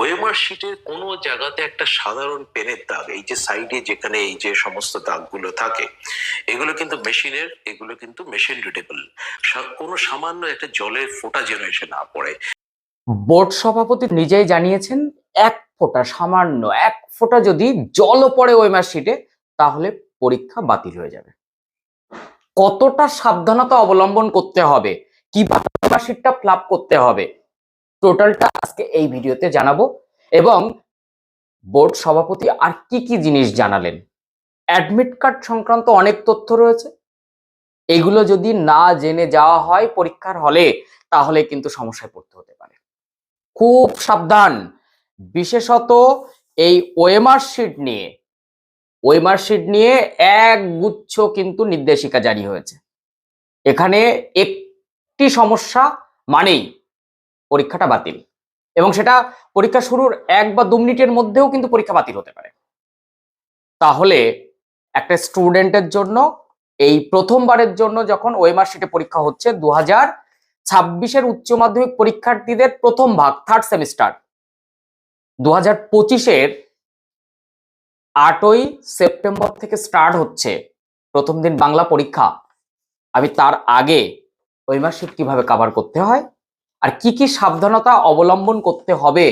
ওয়েমার শিটের কোনো জায়গাতে একটা সাধারণ পেনের দাগ, এই যে সাইডে যেখানে এই যে সমস্ত দাগগুলো থাকে, এগুলো কিন্তু মেশিনের এগুলো কিন্তু মেশিন রিডেবল কোনো সামান্য একটা জলের ফোঁটা যেন এসে না পড়ে। বোর্ড সভাপতি নিজেই জানিয়েছেন, এক ফোঁটা, সামান্য এক ফোঁটা যদি জলও পড়ে ওই মার্কশিটে তাহলে পরীক্ষা বাতিল হয়ে যাবে। কতটা সাবধানতা অবলম্বন করতে হবে? কীভাবে মার্কশিটটা ফ্লাপ করতে হবে? টোটালটা আজকে এই ভিডিওতে জানাব এবং বোর্ড সভাপতি আর কি কি জিনিস জানালেন। অ্যাডমিট কার্ড সংক্রান্ত অনেক তথ্য রয়েছে। এগুলো যদি না জেনে যাওয়া হয় পরীক্ষার হলে, তাহলে কিন্তু সমস্যায় পড়তে হতে পারে। খুব সাবধান। বিশেষত এই ওয়েমার শিট নিয়ে। ওয়েমার শিট নিয়ে এক গুচ্ছ কিন্তু নির্দেশিকা জারি হয়েছে। এখানে একটি সমস্যা মানেই পরীক্ষাটা বাতিল। এবং সেটা পরীক্ষা শুরুর এক বা দু মিনিটের মধ্যেও কিন্তু পরীক্ষা বাতিল হতে পারে। তাহলে একটা স্টুডেন্টের জন্য, এই প্রথমবারের জন্য যখন ওয়েমার শিটে পরীক্ষা হচ্ছে দু হাজার ছাব্বিশের উচ্চ মাধ্যমিক পরীক্ষার্থীদের প্রথম ভাগ থার্ড সেমিস্টার দু হাজার পঁচিশের আটই সেপ্টেম্বর থেকে স্টার্ট হচ্ছে প্রথম দিন বাংলা পরীক্ষা। আমি তার আগে ওই মার্কশিট কীভাবে কাভার করতে হয়? আর কি কি সাবধানতা অবলম্বন করতে হবে?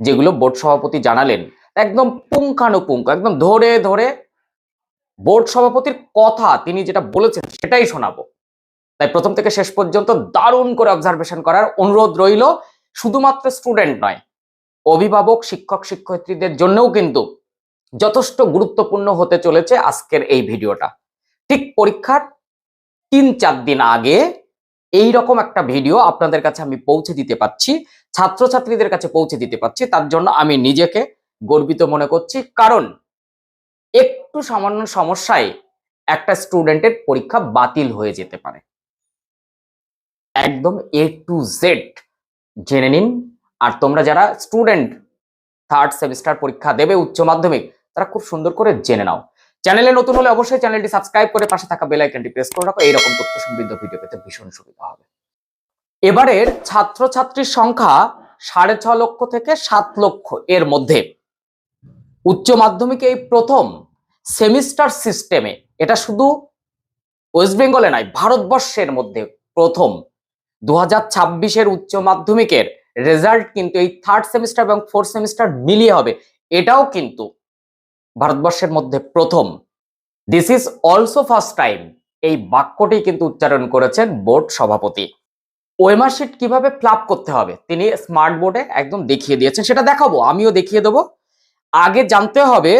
যেগুলো বোর্ড সভাপতি জানালেন। একদম পুঙ্খানুপুঙ্খ, একদম ধরে ধরে বোর্ড সভাপতির কথা তিনি যেটা বলেছেন সেটাই শোনাবো। তাই প্রথম থেকে শেষ পর্যন্ত দারুণ করে অবজারভেশন করার অনুরোধ রইল। শুধুমাত্র স্টুডেন্ট নয়, অভিভাবক, শিক্ষক, শিক্ষয়িত্রীদের জন্যও কিন্তু যথেষ্ট গুরুত্বপূর্ণ হতে চলেছে আজকের এই ভিডিওটা। ঠিক পরীক্ষার তিন চার দিন আগে এই রকম একটা ভিডিও আপনাদের কাছে আমি পৌঁছে দিতে পাচ্ছি, ছাত্রছাত্রীদের কাছে পৌঁছে দিতে পাচ্ছি, তার জন্য আমি নিজেকে গর্বিত মনে করছি। কারণ একটু সামান্য সমস্যায় একটা স্টুডেন্টের পরীক্ষা বাতিল হয়ে যেতে পারে। একদম এ টু জেড জেনে নিন। আর তোমরা যারা স্টুডেন্ট থার্ড সেমিস্টার পরীক্ষা দেবে উচ্চ মাধ্যমিক, তারা খুব সুন্দর করে জেনে নাও। চ্যানেলে নতুন হলে অবশ্যই চ্যানেলটি সাবস্ক্রাইব করে পাশে থাকা বেল আইকনটি প্রেস করে রাখো। এইরকম তথ্য সমৃদ্ধ ভিডিও পেতে ভীষণ সুবিধা হবে। এবারের ছাত্রছাত্রীর সংখ্যা সাড়ে ছ লক্ষ থেকে সাত লক্ষ এর মধ্যে। উচ্চ মাধ্যমিকে এই প্রথম সেমিস্টার সিস্টেমে এটা শুধু ওয়েস্ট বেঙ্গলে নয়, ভারতবর্ষের মধ্যে প্রথম। দু হাজার ছাব্বিশের উচ্চ মাধ্যমিকের রেজাল্ট কিন্তু এই থার্ড সেমিস্টার এবং ফোর্থ সেমিস্টার মিলিয়ে হবে। এটাও কিন্তু ভারতবর্ষের মধ্যে প্রথম। This is also first time এই বাক্যটি কিন্তু উচ্চারণ করেছেন বোর্ড সভাপতি। ওয়েমার শিট কীভাবে ফ্লাপ করতে হবে? তিনি স্মার্ট বোর্ডে একদম দেখিয়ে দিয়েছেন। সেটা দেখাবো, আমিও দেখিয়ে দেবো। আগে জানতে হবে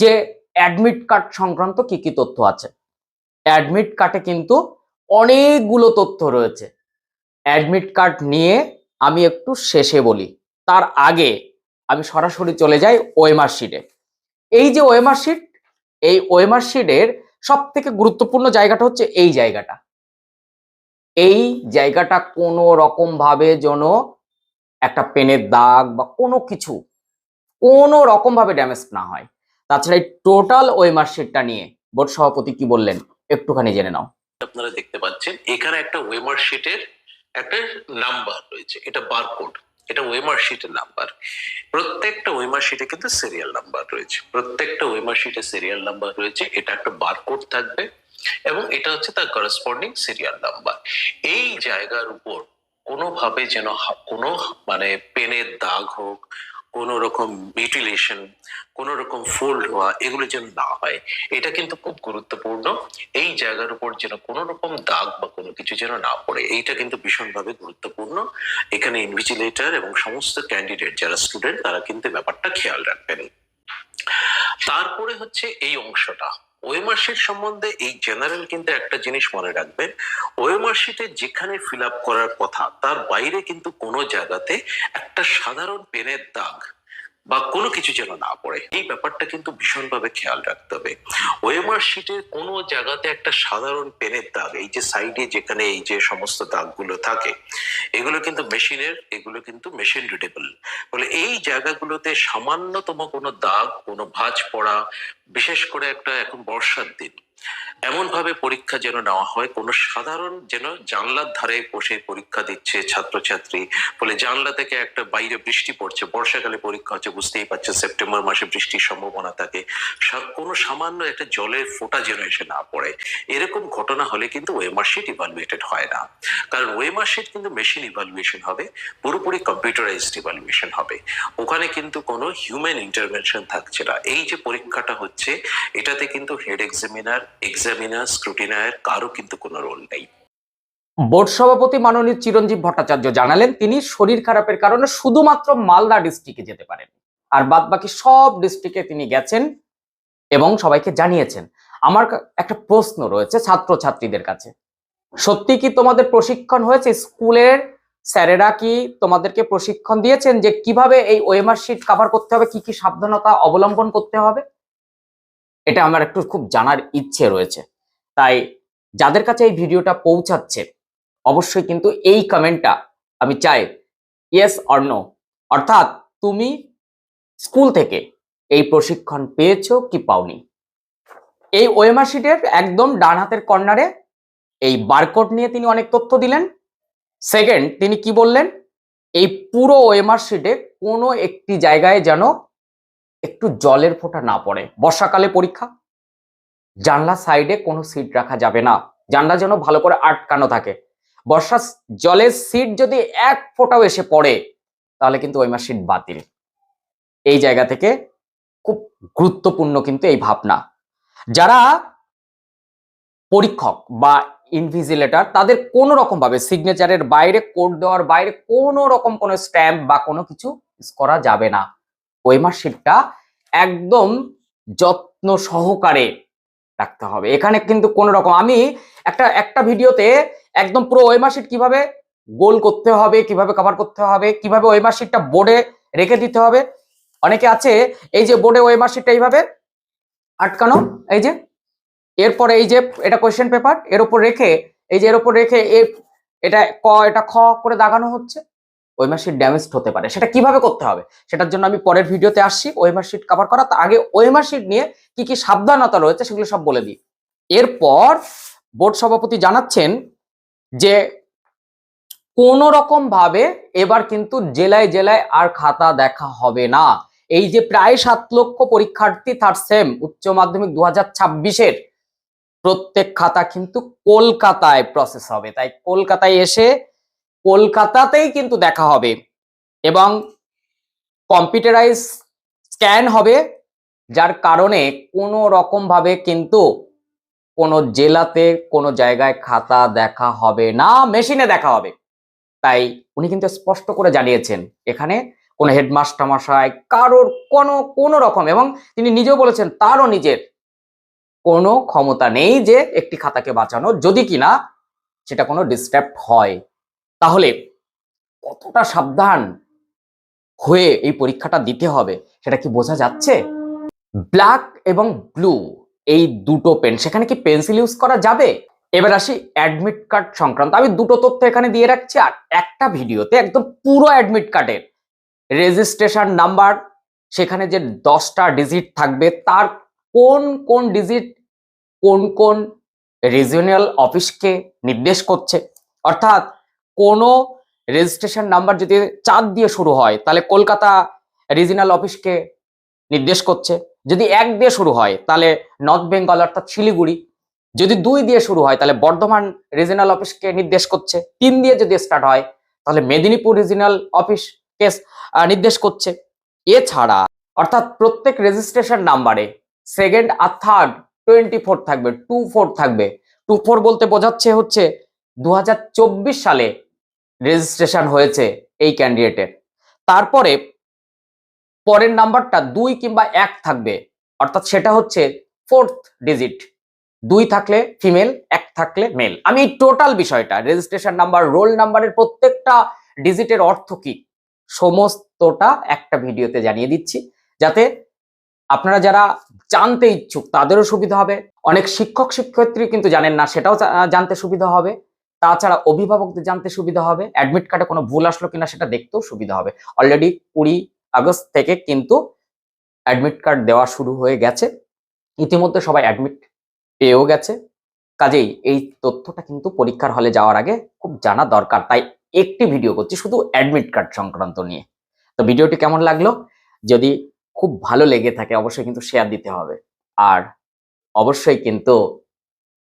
যে অ্যাডমিট কার্ড সংক্রান্ত কি কি তথ্য আছে। অ্যাডমিট কার্ডে কিন্তু অনেকগুলো তথ্য রয়েছে। অ্যাডমিট কার্ড নিয়ে আমি একটু শেষে বলি। তার আগে আমি সরাসরি চলে যাই ওয়েমার শিটে। এই যে ওয়েমার শিট এই ওয়েমার শিটের সব থেকে গুরুত্বপূর্ণ জায়গাটা হচ্ছে এই জায়গাটা। এই জায়গাটা কোনো রকম ভাবে যেন একটা পেনের দাগ বা কোনো কিছু, কোনো রকম ভাবে ড্যামেজ না হয়। তাছাড়া এই টোটাল ওয়েমার শিটটা নিয়ে বোর্ড সভাপতি কি বললেন, একটুখানি জেনে নাও। আপনারা দেখতে পাচ্ছেন, এখানে একটা ওয়েমার শিটের একটা নাম্বার রয়েছে, এটা বারকোড এটা ওয়েমার শিটের নাম্বার প্রত্যেকটা ওয়েমার শিটে কিন্তু সিরিয়াল নাম্বার রয়েছে। প্রত্যেকটা ওয়েমার শিটে সিরিয়াল নাম্বার রয়েছে। এটা একটা বারকোড থাকবে এবং এটা হচ্ছে তার করসপন্ডিং সিরিয়াল নাম্বার এই জায়গার উপর কোনোভাবে যেন কোনো মানে পেনের দাগ হোক কোনো রকম মিউটিলেশন কোনো রকম ফোল্ড হওয়া, এগুলো যেন না হয়, এটা কিন্তু খুব গুরুত্বপূর্ণ। এই জায়গার উপর যেন কোনো রকম দাগ বা কোনো কিছু যেন না পড়ে, এইটা কিন্তু ভীষণভাবে গুরুত্বপূর্ণ। এখানে ইনভিজিলেটর এবং সমস্ত ক্যান্ডিডেট যারা স্টুডেন্ট তারা কিন্তু ব্যাপারটা খেয়াল রাখবেন। তারপরে হচ্ছে এই অংশটা। ওয়েমার শিট সম্বন্ধে এই জেনারেল কিন্তু একটা জিনিস মনে রাখবেন ওয়েমার্শিটে যেখানে ফিল করার কথা, তার বাইরে কিন্তু কোনো জায়গাতে একটা সাধারণ পেনের দাগ বা কোনো কিছু যেন না পড়ে। এই ব্যাপারটা কিন্তু ভীষণভাবে খেয়াল রাখতে হবে। ওয়েমার শিটের কোনো জায়গাতে একটা সাধারণ পেনের দাগ, এই যে সাইডে যেখানে এই যে সমস্ত দাগগুলো থাকে, এগুলো কিন্তু মেশিনের, এগুলো কিন্তু মেশিন রিডেবল বলে এই জায়গাগুলোতে সামান্যতম কোনো দাগ, কোনো ভাঁজ পড়া, বিশেষ করে একটা এখন বর্ষার দিন এমন ভাবে পরীক্ষা যেন নেওয়া হয়, কোনো সাধারণ যেন জানলার ধারে বসে পরীক্ষা দিচ্ছে ছাত্রছাত্রী। বলে জানলা থেকে একটা বাইরে বৃষ্টি পড়ছে, বর্ষাকালে পরীক্ষা হচ্ছে, বুঝতেই পারছে সেপ্টেম্বর মাসে বৃষ্টির সম্ভাবনা থাকে। কোনো সামান্য একটা জলের ফোঁটা যেন এসে না পড়ে। এরকম ঘটনা হলে কিন্তু ওয়েমার শিট ইভালুয়েটেড হয় না। কারণ ওয়েমার শিট কিন্তু মেশিন ইভালুয়েশন হবে, পুরোপুরি কম্পিউটারাইজড ইভালুয়েশন হবে। ওখানে কিন্তু কোনো হিউম্যান ইন্টারভেনশন থাকছে না। এই যে পরীক্ষাটা হচ্ছে, এটাতে কিন্তু হেড এক্সামিনার এক্সামিনার স্ক্রুটিনার কারও কিন্তু কোনো রোল নেই। বোর্ড সভাপতি মাননীয় চিরঞ্জীব ভট্টাচার্য জানালেন, তিনি শরীর খারাপের কারণে শুধুমাত্র মালদা ডিস্ট্রিক্টে যেতে পারেন। আর বাদ বাকি সব ডিস্ট্রিক্টে তিনি গেছেন এবং সবাইকে জানিয়েছেন। আমার একটা প্রশ্ন রয়েছে ছাত্রছাত্রীদের কাছে। সত্যি কি তোমাদের প্রশিক্ষণ হয়েছে স্কুলের? স্যারেরা কি তোমাদেরকে প্রশিক্ষণ দিয়েছেন যে কীভাবে এই ওএমআর শিট কভার করতে হবে? কি কি সাবধানতা অবলম্বন করতে হবে? এটা আমার একটু খুব জানার ইচ্ছে রয়েছে। তাই যাদের কাছে এই ভিডিওটা পৌঁছাচ্ছে, অবশ্যই কিন্তু এই কমেন্টটা আমি চাই ইয়েস অর নো অর্থাৎ তুমি স্কুল থেকে এই প্রশিক্ষণ পেয়েছ কি পাওনি? এই ওএমআর শিটের একদম ডান হাতের কর্নারে এই বারকোড নিয়ে তিনি অনেক তথ্য দিলেন। সেকেন্ড তিনি কি বললেন? এই পুরো ওএমআর শিটে কোনো একটি জায়গায় যেন একটু জলের ফোঁটা না পড়ে। বর্ষাকালে পরীক্ষা? জানলা সাইডে কোনো সিট রাখা যাবে না। জানলা যেন ভালো করে আটকানো থাকে। বর্ষা জলের সিট যদি এক ফোঁটাও এসে পড়ে, তাহলে কিন্তু ওই মাস সিট বাতিল। এই জায়গা থেকে খুব গুরুত্বপূর্ণ কিন্তু এই ভাবনা। যারা পরীক্ষক বা ইনভিজিলেটর তাদের কোনো রকম ভাবে সিগনেচারের বাইরে কোড দেওয়ার বাইরে কোনো রকম কোনো স্ট্যাম্প বা কোনো কিছু করা যাবে না। ওই মার্কশিটটা একদম যত্ন সহকারে রাখতে হবে। এখানে কিন্তু কোনো রকম আমি একটা একটা ভিডিওতে একদম পুরো ওই মার্কশিট কীভাবে গোল করতে হবে, কীভাবে কভার করতে হবে, কীভাবে ওই মার্কশিটটা বোর্ডে রেখে দিতে হবে। অনেকে আছে, এই যে বোর্ডে ওই মার্কশিটটা এইভাবে আটকানো, এই যে, এরপরে এই যে এটা কোয়েশ্চেন পেপার এর উপর রেখে, এই যে এর উপর রেখে এর এটা ক, এটা খ করে দাগানো হচ্ছে। ওই মার্কশিট ড্যামেজ হতে পারে। সেটা কীভাবে করতে হবে? সেটার জন্য আমি পরের ভিডিওতে আসছি। ওই মার্কশিট কভার করা। তার আগে ওই মার্কশিট নিয়ে কি কি সাবধানতা রয়েছে সেগুলো সব বলে দিই। এরপর বোর্ড সভাপতি জানাচ্ছেন যে কোন রকম ভাবে এবার কিন্তু জেলায় জেলায় আর খাতা দেখা হবে না। এই যে প্রায় সাত লক্ষ পরীক্ষার্থী থার্ড সেম উচ্চ মাধ্যমিক দু হাজার ছাব্বিশের প্রত্যেক খাতা কিন্তু কলকাতায় প্রসেস হবে। তাই কলকাতায় এসে কলকাতাতেই কিন্তু দেখা হবে এবং কম্পিউটারাইজ স্ক্যান হবে, যার কারণে কোনো রকম ভাবে কিন্তু কোনো জেলাতে, কোনো জায়গায় খাতা দেখা হবে না মেশিনে দেখা হবে। তাই উনি কিন্তু স্পষ্ট করে জানিয়েছেন, এখানে কোনো হেডমাস্টার মশাই কারোর কোনো কোনো রকম এবং তিনি নিজেও বলেছেন তারও নিজের কোনো ক্ষমতা নেই যে একটি খাতাকে বাঁচানো, যদি কিনা সেটা কোনো ডিস্টার্ব হয়। তাহলে কতটা সাবধান হয়ে এই পরীক্ষাটা দিতে হবে সেটা কি বোঝা যাচ্ছে? ব্ল্যাক এবং ব্লু, এই দুটো পেন, সেখানে কি পেন্সিল ইউজ করা যাবে? এবার আসি অ্যাডমিট কার্ড সংক্রান্ত। আমি দুটো তথ্য এখানে দিয়ে রাখছি, আর একটা ভিডিওতে একদম পুরো অ্যাডমিট কার্ডের রেজিস্ট্রেশন নাম্বার, সেখানে যে দশটা ডিজিট থাকবে, তার কোন কোন ডিজিট কোন কোন রিজিওনাল অফিসকে নির্দেশ করছে। অর্থাৎ কোনো রেজিস্ট্রেশন নাম্বার যদি চার দিয়ে শুরু হয়, তাহলে কলকাতা রিজিনাল অফিসকে নির্দেশ করছে। যদি এক দিয়ে শুরু হয়, তাহলে নর্থ বেঙ্গল অর্থাৎ শিলিগুড়ি। যদি দুই দিয়ে শুরু হয়, তাহলে বর্ধমান রিজিনাল অফিসকে নির্দেশ করছে। তিন দিয়ে যদি স্টার্ট হয়, তাহলে মেদিনীপুর রিজিনাল অফিস কেস নির্দেশ করছে। এছাড়া অর্থাৎ প্রত্যেক রেজিস্ট্রেশন নাম্বারে সেকেন্ড আর থার্ড টোয়েন্টি ফোর থাকবে টু ফোর থাকবে। টু ফোর বলতে বোঝাচ্ছে হচ্ছে দু হাজার চব্বিশ সালে রেজিস্ট্রেশন হয়েছে এই ক্যান্ডিডেটের। তারপরে পরের নাম্বারটা দুই কিংবা এক থাকবে, অর্থাৎ সেটা হচ্ছে ফোর্থ ডিজিট দুই থাকলে ফিমেল এক থাকলে মেল আমি টোটাল বিষয়টা রেজিস্ট্রেশন নাম্বার রোল নাম্বারের প্রত্যেকটা ডিজিটের অর্থ কি, সমস্তটা একটা ভিডিওতে জানিয়ে দিচ্ছি, যাতে আপনারা যারা জানতে ইচ্ছুক তাদেরও সুবিধা হবে। অনেক শিক্ষক শিক্ষয়িত্রী কিন্তু জানেন না, সেটাও জানতে সুবিধা হবে। তাছাড়া অভিভাবকদের জানতে সুবিধা হবে অ্যাডমিট কার্ডে কোনো ভুল আসলো কিনা সেটা দেখতেও সুবিধা হবে। অলরেডি কুড়ি আগস্ট থেকে কিন্তু অ্যাডমিট কার্ড দেওয়া শুরু হয়ে গেছে। ইতিমধ্যে সবাই অ্যাডমিট পেয়েও গেছে। কাজেই এই তথ্যটা কিন্তু পরীক্ষার হলে যাওয়ার আগে খুব জানা দরকার। তাই একটি ভিডিও করছি শুধু অ্যাডমিট কার্ড সংক্রান্ত নিয়ে। তো ভিডিওটি কেমন লাগল? যদি খুব ভালো লেগে থাকে অবশ্যই কিন্তু শেয়ার দিতে হবে। আর অবশ্যই কিন্তু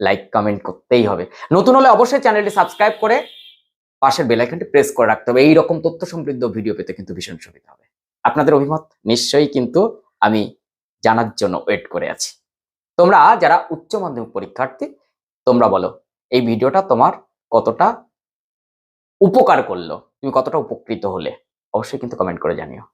লাইক কমেন্ট করতেই হবে। নতুন হলে অবশ্যই চ্যানেলটি সাবস্ক্রাইব করে পাশের বেল আইকনটি প্রেস করে রাখতে হবে। এই রকম তথ্য সমৃদ্ধ ভিডিও পেতে কিন্তু ভীষণ সুবিধা হবে। আপনাদের অভিমত? নিশ্চয়ই কিন্তু আমি জানার জন্য ওয়েট করে আছি। তোমরা যারা উচ্চ মাধ্যমিক পরীক্ষার্থী, তোমরা বলো, এই ভিডিওটা তোমার কতটা উপকার করল? তুমি কতটা উপকৃত হলে? অবশ্যই কিন্তু কমেন্ট করে জানিও।